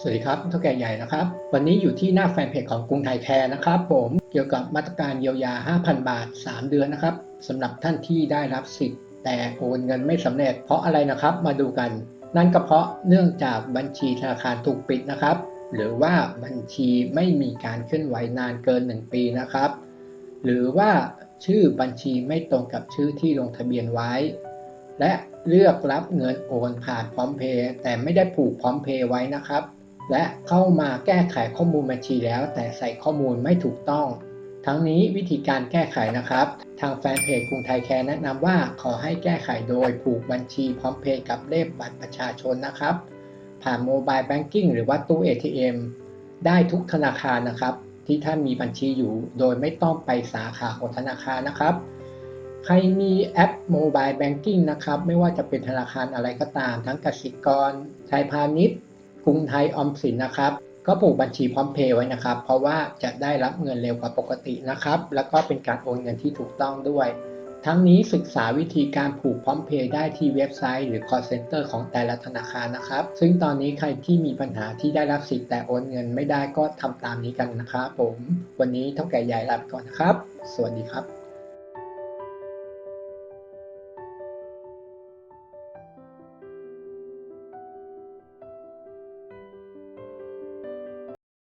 สวัสดีครับเท่าแก่ใหญ่นะครับ วันนี้อยู่ที่หน้าแฟนเพจของกรุงไทยแคร์นะครับ ผมเกี่ยวกับมาตรการเยียวยา 5,000 บาท 3 เดือนนะครับสำหรับท่านที่ได้รับสิทธิ์ แต่โอนเงินไม่สำเร็จเพราะอะไรนะครับมาดูกัน นั่นก็เพราะเนื่องจากบัญชีธนาคารถูกปิดนะครับ หรือว่าบัญชีไม่มีการเคลื่อนไหวนานเกิน 1 ปีนะครับ หรือว่าชื่อบัญชีไม่ตรงกับชื่อที่ลงทะเบียนไว้ และเลือกรับเงินโอนผ่านพร้อมเพย์แต่ไม่ได้ผูกพร้อมเพย์ไว้นะครับ และเข้ามาแก้ไขข้อมูลบัญชีแล้ว แต่ใส่ข้อมูลไม่ถูกต้อง ทั้งนี้วิธีการแก้ไขนะครับ ทางแฟนเพจกรุงไทยแคร์แนะนำว่าขอให้แก้ไขโดยผูกบัญชีพร้อมเพย์กับเลขบัตรประชาชนนะครับ ผ่านโมบายแบงกิ้งหรือว่าตู้ ATM ได้ทุกธนาคารนะครับ ที่ท่านมีบัญชีอยู่ โดยไม่ต้องไปสาขาของธนาคารนะครับ ใครมีแอปโมบายแบงกิ้งนะครับ ไม่ว่าจะเป็นธนาคารอะไรก็ตาม ทั้งกสิกรไทยพาณิชย์ กรุงไทยออมสินนะครับ ก็ผูกบัญชีพร้อมเพย์ไว้นะครับ เพราะว่าจะได้รับเงินเร็วกว่าปกตินะครับ แล้วก็เป็นการโอนเงินที่ถูกต้องด้วย ทั้งนี้ศึกษาวิธีการผูกพร้อมเพย์ได้ที่เว็บไซต์หรือ call center ของแต่ละธนาคารนะครับ ซึ่งตอนนี้ใครที่มีปัญหาที่ได้รับสิทธิ์แต่โอนเงินไม่ได้ก็ทำตามนี้กันนะครับผม วันนี้เท่าแก่ใหญ่ลาไปก่อนนะครับ สวัสดีครับ